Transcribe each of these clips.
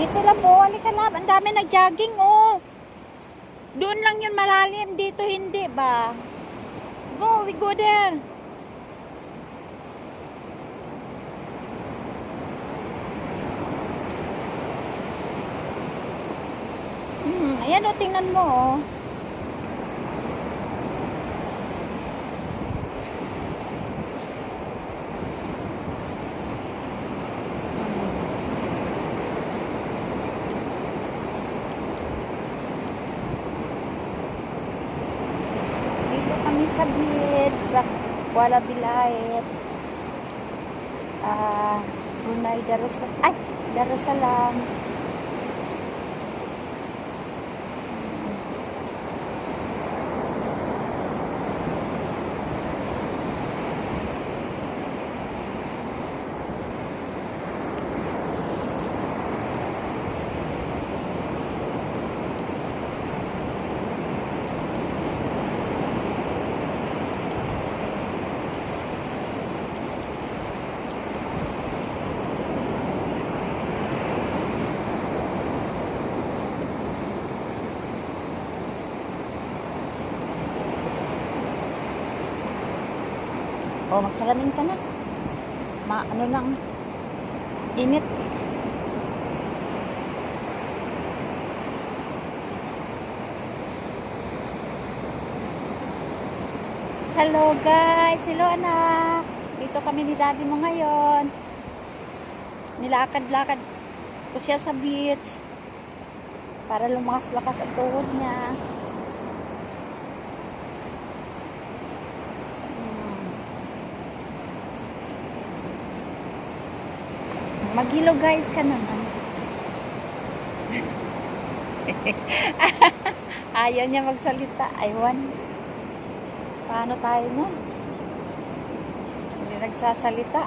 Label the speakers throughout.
Speaker 1: Dito lang po, halika lang. Ang dami nag-jogging, oh. Doon lang yun malalim, dito hindi ba? Go, we go there. Hmm, ayan o, tingnan mo, oh. Dito kami sa beach, sa Kuala Bilait. Ah, Brunei Darussalam. Ay, Darussalam. Oh, magsalamin ka na. Ma, ano lang. Init. Hello guys! Hello anak! Dito kami ni daddy mo ngayon. Nilakad-lakad ko siya sa beach para lumakas-lakas ang tuhod niya. Maghilo guys ka naman. Ayaw niya magsalita. Aywan. Paano tayo nun? Hindi nagsasalita.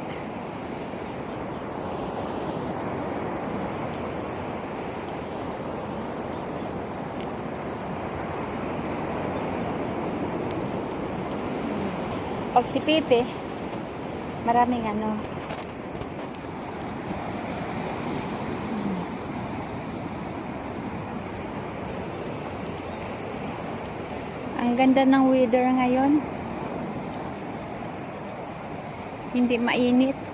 Speaker 1: Pag si Pepe, maraming ano, Ang ganda ng weather ngayon. Hindi mainit.